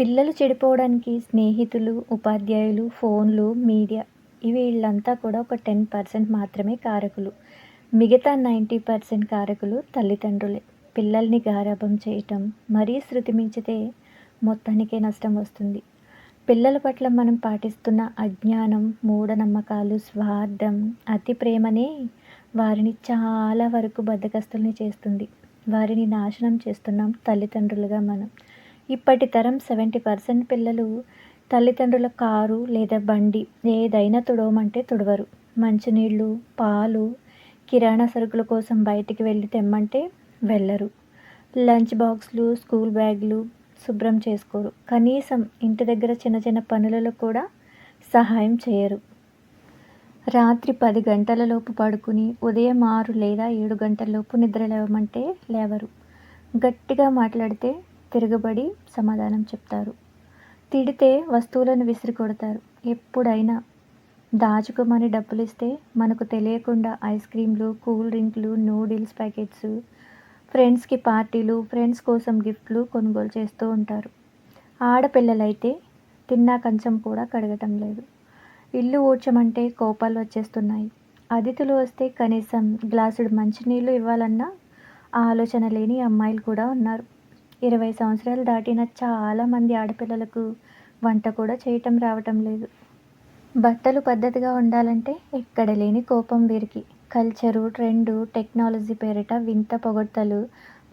పిల్లలు చెడిపోవడానికి స్నేహితులు ఉపాధ్యాయులు ఫోన్లు మీడియా వీళ్ళంతా కూడా ఒక టెన్ పర్సెంట్ మాత్రమే కారకులు. మిగతా నైంటీ పర్సెంట్ కారకులు తల్లిదండ్రులే. పిల్లల్ని గారాభం చేయటం మరీ శృతి మించితే మొత్తానికే నష్టం వస్తుంది. పిల్లల పట్ల మనం పాటిస్తున్న అజ్ఞానం మూఢనమ్మకాలు స్వార్థం అతి ప్రేమనే వారిని చాలా వరకు బద్దకస్తుల్ని చేస్తుంది. వారిని నాశనం చేస్తున్నాం తల్లిదండ్రులుగా మనం. ఇప్పటి తరం సెవెంటీ పర్సెంట్ పిల్లలు తల్లిదండ్రుల కారు లేదా బండి ఏదైనా తుడవమంటే తుడవరు. మంచినీళ్ళు పాలు కిరాణా సరుకుల కోసం బయటికి వెళ్ళి తెమ్మంటే వెళ్ళరు. లంచ్ బాక్స్లు స్కూల్ బ్యాగ్లు శుభ్రం చేసుకోరు. కనీసం ఇంటి దగ్గర చిన్న చిన్న పనులలో కూడా సహాయం చేయరు. రాత్రి పది గంటలలోపు పడుకుని ఉదయం ఆరు లేదా ఏడు గంటలలోపు నిద్ర లేవమంటే లేవరు. గట్టిగా మాట్లాడితే తిరగబడి సమాధానం చెప్తారు. తిడితే వస్తువులను విసిరి కొడతారు ఎప్పుడైనా దాచుకోమని డబ్బులు ఇస్తే మనకు తెలియకుండా ఐస్ క్రీమ్లు కూల్ డ్రింక్లు నూడిల్స్ ప్యాకెట్స్ ఫ్రెండ్స్కి పార్టీలు ఫ్రెండ్స్ కోసం గిఫ్ట్లు కొనుగోలు చేస్తూ ఉంటారు. ఆడపిల్లలైతే తిన్నా కంచం కూడా కడగటం లేదు. ఇల్లు ఊడ్చమంటే కోపాలు వచ్చేస్తున్నాయి. అతిథులు వస్తే కనీసం గ్లాసుడు మంచినీళ్ళు ఇవ్వాలన్నా ఆలోచన లేని అమ్మాయిలు కూడా ఉన్నారు. ఇరవై సంవత్సరాలు దాటిన చాలామంది ఆడపిల్లలకు వంట కూడా చేయటం రావటం లేదు. బట్టలు పద్ధతిగా ఉండాలంటే ఎక్కడ లేని కోపం వీరికి. కల్చరు ట్రెండు టెక్నాలజీ పేరిట వింత పొగడ్తలు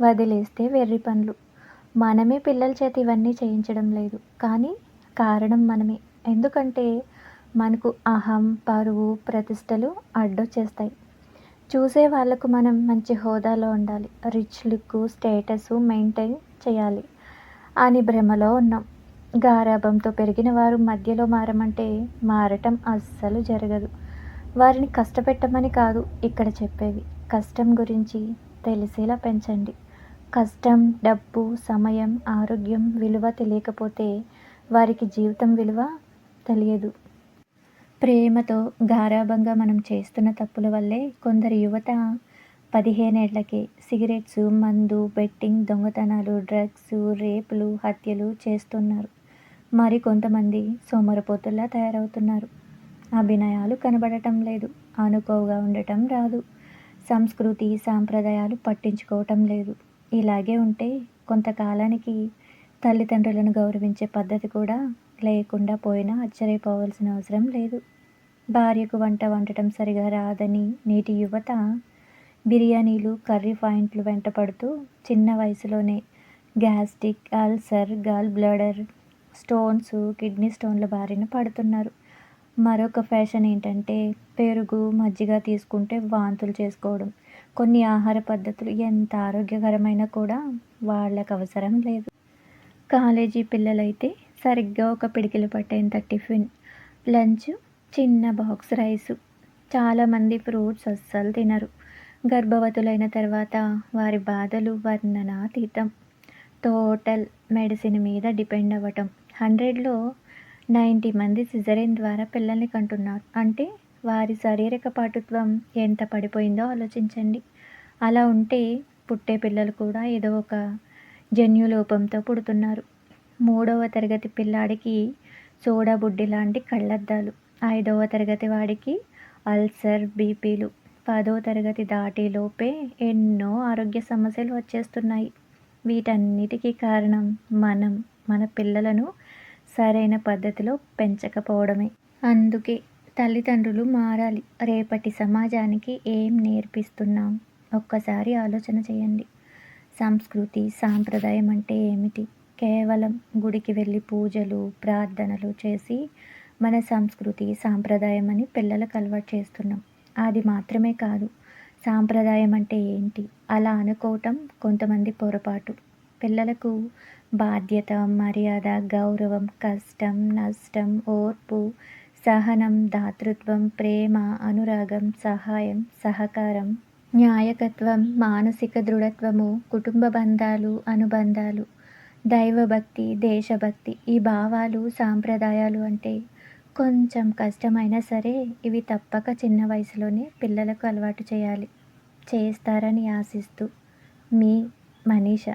వదిలేస్తే వెర్రి పనులు మనమే పిల్లల చేత ఇవన్నీ చేయించడం లేదు. కానీ కారణం మనమే. ఎందుకంటే మనకు అహం పరువు ప్రతిష్టలు అడ్డొచ్చేస్తాయి. చూసే వాళ్ళకు మనం మంచి హోదాలో ఉండాలి. రిచ్ లుక్ స్టేటస్ మెయింటైన్ చేయాలి. అని భ్రమలో ఉన్నాం. గారాభంతో పెరిగిన వారు మధ్యలో మారమంటే మారటం అస్సలు జరగదు. వారిని కష్టపెట్టమని కాదు ఇక్కడ చెప్పేవి కష్టం గురించి తెలిసేలా పెంచండి. కష్టం డబ్బు సమయం ఆరోగ్యం విలువ తెలియకపోతే వారికి జీవితం విలువ తెలియదు. ప్రేమతో గారాభంగా మనం చేస్తున్న తప్పుల వల్లే కొందరు యువత పదిహేనేళ్ళకే సిగరెట్స్ మందు బెట్టింగ్ దొంగతనాలు డ్రగ్స్ రేపులు హత్యలు చేస్తున్నారు. మరి కొంతమంది సోమరపోతుల్లా తయారవుతున్నారు. అభినయాలు కనబడటం లేదు అనుకోవుగా ఉండటం రాదు సంస్కృతి సాంప్రదాయాలు పట్టించుకోవటం లేదు. ఇలాగే ఉంటే కొంతకాలానికి తల్లిదండ్రులను గౌరవించే పద్ధతి కూడా లేకుండా పోయినా ఆశ్చర్యపోవాల్సిన అవసరం లేదు. భార్యకు వంట వండటం సరిగా రాదని నేటి యువత బిర్యానీలు కర్రీ పాయింట్లు వెంటపడుతూ చిన్న వయసులోనే gastric ulcer gall bladder stones kidney స్టోన్ల బారిన పడుతున్నారు. మరొక ఫ్యాషన్ ఏంటంటే పెరుగు మజ్జిగ తీసుకుంటే వాంతులు చేసుకోవడం. కొన్ని ఆహార పద్ధతులు ఎంత ఆరోగ్యకరమైన కూడా వాళ్ళకు అవసరం లేదు. కాలేజీ పిల్లలైతే సరిగ్గా ఒక పిడికిలు పట్టేంత టిఫిన్ లంచ్ చిన్న బాక్స్ రైసు. చాలామంది ఫ్రూట్స్ అస్సలు తినరు. గర్భవతులైన తర్వాత వారి బాధలు వర్ణనాతీతం టోటల్ మెడిసిన్ మీద డిపెండ్ అవ్వటం. హండ్రెడ్లో నైంటీ మంది సిజరేన్ ద్వారా పిల్లల్ని కంటున్నారు. అంటే వారి శారీరక పాటుత్వం ఎంత పడిపోయిందో ఆలోచించండి. అలా ఉంటే పుట్టే పిల్లలు కూడా ఏదో ఒక జన్యులోపంతో పుడుతున్నారు. మూడవ తరగతి పిల్లాడికి సోడాబుడ్డి లాంటి కళ్ళద్దాలు. ఐదవ తరగతి వాడికి అల్సర్ బీపీలు. పదో తరగతి దాటిలోపే ఎన్నో ఆరోగ్య సమస్యలు వచ్చేస్తున్నాయి. వీటన్నిటికీ కారణం మనం మన పిల్లలను సరైన పద్ధతిలో పెంచకపోవడమే. అందుకే తల్లిదండ్రులు మారాలి. రేపటి సమాజానికి ఏం నేర్పిస్తున్నాం? ఒక్కసారి ఆలోచన చేయండి. సంస్కృతి సాంప్రదాయం అంటే ఏమిటి? కేవలం గుడికి వెళ్ళి పూజలు ప్రార్థనలు చేసి మన సంస్కృతి సాంప్రదాయం అని పిల్లలకు అలవాటు చేస్తున్నాం. అది మాత్రమే కాదు సాంప్రదాయం అంటే ఏంటి? అలా అనుకోవటం కొంతమంది పొరపాటు. పిల్లలకు బాధ్యత మర్యాద గౌరవం కష్టం నష్టం ఓర్పు సహనం దాతృత్వం ప్రేమ అనురాగం సహాయం సహకారం న్యాయకత్వం మానసిక దృఢత్వము కుటుంబ బంధాలు అనుబంధాలు దైవభక్తి దేశభక్తి ఈ భావాలు సాంప్రదాయాలు అంటే కొంచెం కష్టమైనా సరే ఇవి తప్పక చిన్న వయసులోనే పిల్లలకు అలవాటు చేయాలి. చేస్తారని ఆశిస్తూ మీ మనీష.